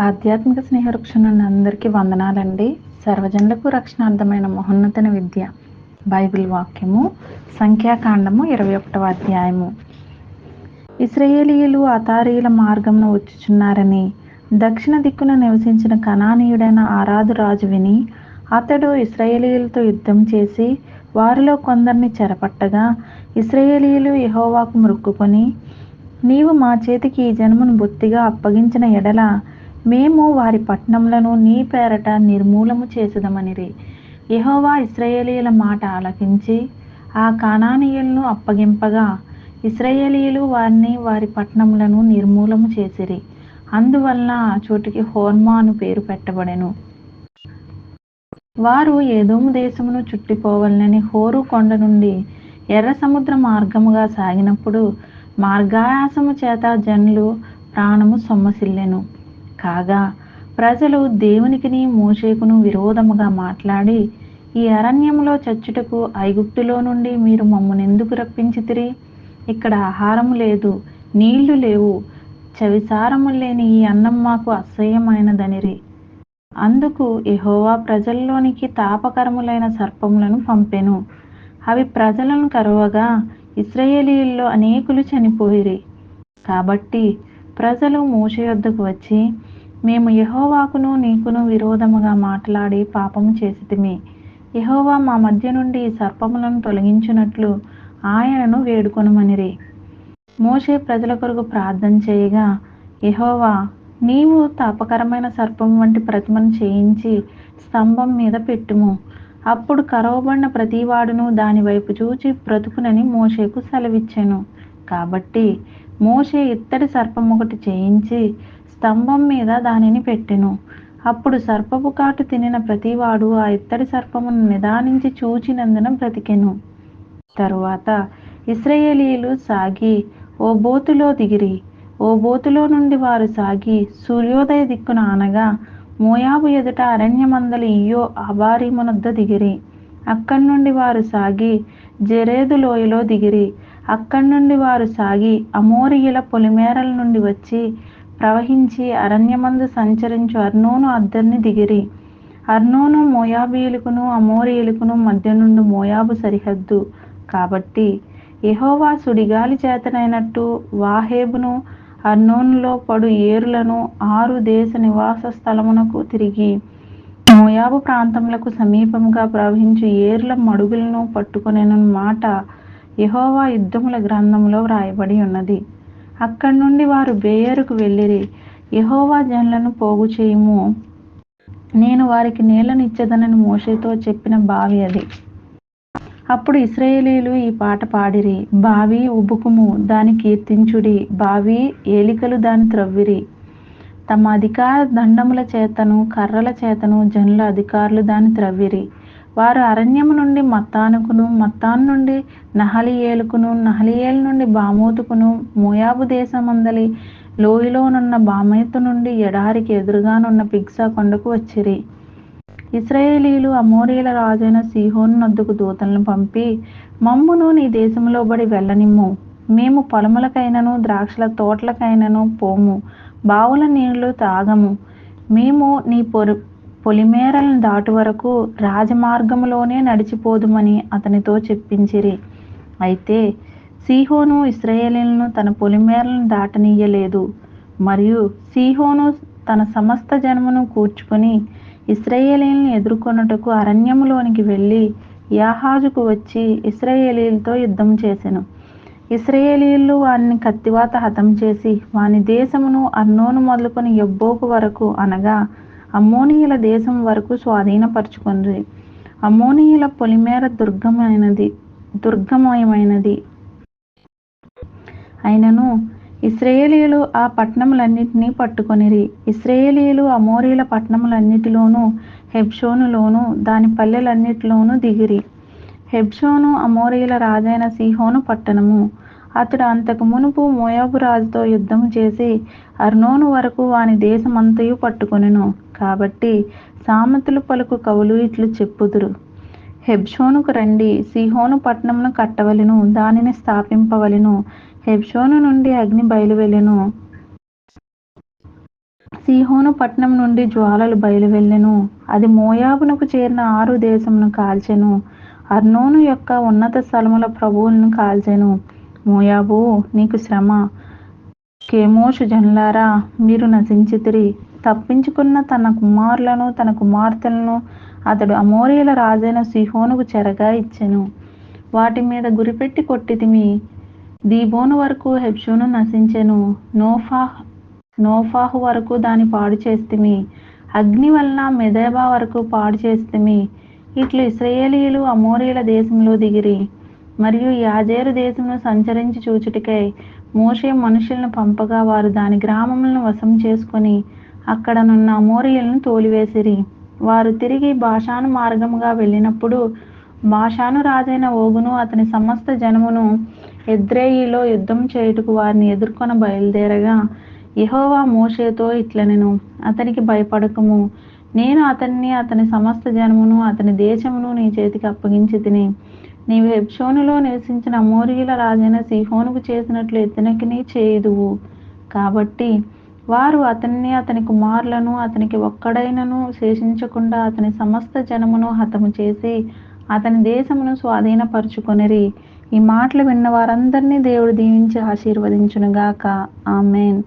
ఆధ్యాత్మిక స్నేహవృక్షం నుండి అందరికీ వందనాలండి. సర్వజనులకు రక్షణార్థమైన మహోన్నతన విద్య. బైబిల్ వాక్యము సంఖ్యాకాండము ఇరవై ఒకటవ అధ్యాయము. ఇస్రాయేలీయులు అతారీల మార్గంను వచ్చుచున్నారని దక్షిణ దిక్కున నివసించిన కనానీయుడైన ఆరాధు రాజు విని అతడు ఇస్రాయేలీయులతో యుద్ధం చేసి వారిలో కొందరిని చెరపట్టగా ఇస్రాయేలీయులు యహోవాకు మొక్కుకొని నీవు మా చేతికి ఈ జన్మను బొత్తిగా అప్పగించిన ఎడల మేము వారి పట్టణములను నీ పేరట నిర్మూలము చేసేదమనిరి. యహోవా ఇస్రాయేలీయుల మాట ఆలకించి ఆ కానానీయులను అప్పగింపగా ఇస్రాయేలీయులు వారిని వారి పట్టణములను నిర్మూలము చేసిరి. అందువలన ఆ చోటికి హోర్మా అను పేరు పెట్టబడెను. వారు ఏదోము దేశమును చుట్టిపోవాలని హోరు కొండ నుండి ఎర్ర సముద్ర మార్గముగా సాగినప్పుడు మార్గాయాసము చేత జనులు ప్రాణము సొమ్మసిల్లెను. కాగా ప్రజలు దేవునికిని మోషేకును విరోధముగా మాట్లాడి ఈ అరణ్యంలో చచ్చుటకు ఐగుప్తులో నుండి మీరు మమ్మల్ని ఎందుకు రప్పించితిరి? ఇక్కడ ఆహారం లేదు నీళ్ళు లేవు చవిసారము లేని ఈ అన్నం మాకు అసహ్యమైనదనిరి. అందుకు ఎహోవా ప్రజల్లోనికి తాపకరములైన సర్పములను పంపెను. అవి ప్రజలను కరువగా ఇస్రయేలీల్లో అనేకులు చనిపోయిరి. కాబట్టి ప్రజలు మూష యొద్దకు వచ్చి మేము యహోవాకును నీకును విరోధముగా మాట్లాడి పాపము చేసితిమి. యహోవా మా మధ్య నుండి సర్పములను తొలగించినట్లు ఆయనను వేడుకొనమనిరి. మోషే ప్రజల కొరకు ప్రార్థన చేయగా యహోవా నీవు తాపకరమైన సర్పం వంటి ప్రతిమను చేయించి స్తంభం మీద పెట్టుము. అప్పుడు కరవబడిన ప్రతివాడును దాని వైపు చూచి బ్రతుకునని మోషేకు సెలవిచ్చాను. కాబట్టి మోషే ఇత్తడి సర్పం ఒకటి చేయించి స్తంభం మీద దానిని పెట్టెను. అప్పుడు సర్పపు కాటు తినిన ప్రతివాడు ఆ ఇత్తడి సర్పమును నిదానించి చూచినందున బ్రతికెను. తరువాత ఇస్రయేలీలు సాగి ఓ బోతులో దిగిరి. ఓ బోతులో నుండి వారు సాగి సూర్యోదయ దిక్కున అనగా మోయాబు ఎదుట అరణ్యమందలి ఇయ్యో అబారీమునొద్ద దిగిరి. అక్కడి నుండి వారు సాగి జరేదు లోయలో దిగిరి. అక్కడి నుండి వారు సాగి అమోరియుల పొలిమేరల నుండి వచ్చి ప్రవహించి అరణ్యమందు సంచరించు అర్నోను అద్దరిని దిగిరి. అర్నోను మోయాబీయులకును అమోరియులకును మధ్య నుండి మోయాబు సరిహద్దు. కాబట్టి యహోవా సుడిగాలి చేతనైనట్టు వాహేబును అర్నోనులో పడు ఏరులను ఆరు దేశ నివాస స్థలమునకు తిరిగి మోయాబు ప్రాంతములకు సమీపముగా ప్రవహించు ఏర్ల మడుగులను పట్టుకొనెను మాట యహోవా యుద్ధముల గ్రంథములో వ్రాయబడి ఉన్నది. అక్కడి నుండి వారు బేయరుకు వెళ్ళిరి. యహోవా జనులను పోగు చేయుము. నేను వారికి నీళ్ళనిచ్చదనని మోషేతో చెప్పిన బావి అది. అప్పుడు ఇస్రాయేలీలు ఈ పాట పాడిరి. బావి ఉబుకుము దాని కీర్తించుడి. బావి ఏలికలు దాని త్రవ్విరి. తమ అధికార దండముల చేతను కర్రల చేతను జనుల అధికారులు దాని త్రవ్విరి. వారు అరణ్యము నుండి మత్తానుకును మత్తాను నుండి నహలియేలుకును నహలియేలు నుండి బామోతుకును మోయాబు దేశమందలి లోయలోనున్న బామేతు నుండి ఎడారికి ఎదురుగానున్న పిగ్సా కొండకు వచ్చిరి. ఇస్రాయేలీలు అమోరీల రాజైన సీహోను నద్దుకు దూతలను పంపి మమ్మును నీ దేశంలో బడి వెళ్ళనిమ్ము. మేము పొలములకైనను ద్రాక్షల తోటలకైనను పోము. బావుల నీళ్ళు తాగము. మేము నీ పొరు పొలిమేరలను దాటు వరకు రాజమార్గములోనే నడిచిపోదుమని అతనితో చెప్పించిరి. అయితే సీహోను ఇస్రాయేలీలను తన పొలిమేరలను దాటనీయలేదు. మరియు సీహోను తన సమస్త జనమును కూర్చుకొని ఇస్రాయేలీలను ఎదుర్కొనుటకు అరణ్యములోనికి వెళ్ళి యాహాజుకు వచ్చి ఇస్రాయేలీలతో యుద్ధం చేసెను. ఇస్రాయేలీలు వారిని కత్తివాత హతం చేసి వాని దేశమును అర్నోను మొదలుకొని ఎబ్బోకు వరకు అనగా అమ్మోనీయుల దేశం వరకు స్వాధీనపరుచుకుంది అమ్మోనీయుల పొలిమేర దుర్గమైనది దుర్గమయమైనది. అయినను ఇస్రాయేలీలు ఆ పట్టణములన్నిటినీ పట్టుకొనిరి. ఇస్రాయేలీలు అమోరీల పట్టణములన్నిటిలోనూ హెబ్షోనులోను దాని పల్లెలన్నిటిలోనూ దిగిరి. హెబ్షోను అమోరీల రాజైన సిహోను పట్టణము. అతడు అంతకు మునుపు మోయాబు రాజుతో యుద్ధం చేసి అర్నోను వరకు వాని దేశమంతయు పట్టుకొనెను. కాబట్టి సామెతలు పలుకు కవులు ఇట్లు చెప్పుదురు. హెబ్షోనుకు రండి సిహోను పట్టణమును కట్టవలెను దానిని స్థాపింపవలను హెబ్షోను నుండి అగ్ని బయలువెళ్ళెను. సిహోను పట్టణం నుండి జ్వాలలు బయలువెళ్ళెను. అది మోయాబునకు చేరిన ఆరు దేశమును కాల్చెను. అర్నోను యొక్క ఉన్నత స్థలముల ప్రభువులను కాల్చెను. మోయాబు నీకు శ్రమ. కేమోషు జన్లారా మీరు నశించితిరి. తప్పించుకున్న తన కుమారులను తన కుమార్తెలను అతడు అమోరియల రాజైన సిహోనుకు చెరగా ఇచ్చెను. వాటి మీద గురిపెట్టి కొట్టితిమి. దీబోను వరకు హెబ్షును నశించెను. నోఫాహ్ నోఫాహు వరకు దాని పాడు చేస్తిమి. అగ్ని వలన మెదేబా వరకు పాడు చేస్తిమి. ఇట్లు ఇస్రయేలీలు అమోరీల దేశంలో దిగిరి. మరియు యాజేరు దేశంలో సంచరించి చూచుటికై మోషే మనుషులను పంపగా వారు దాని గ్రామములను వశం చేసుకొని అక్కడనున్న అమోరియలను తోలివేసిరి. వారు తిరిగి భాషాను మార్గముగా వెళ్ళినప్పుడు భాషాను రాజైన ఓగును అతని సమస్త జనమును ఎద్రేయిలో యుద్ధం చేయుటకు వారిని ఎదుర్కొన బయలుదేరగా యహోవా మోషేతో ఇట్లనెను అతనికి భయపడకము. నేను అతన్ని అతని సమస్త జనమును అతని దేశమును నీ చేతికి అప్పగించి తిని నీవు హెబ్షోనులో నివసించిన అమోరీల రాజైన సిహోనుకు చేసినట్లు ఇతనికి చేయుదువు. కాబట్టి వారు అతన్ని అతని కుమారులను అతనికి ఒక్కడైనను శేషించకుండా అతని సమస్త జనమును హతము చేసి అతని దేశమును స్వాధీనపరుచుకొనిరి. ఈ మాటలు విన్న వారందరినీ దేవుడు దీవించి ఆశీర్వదించునుగాక. ఆమెన్.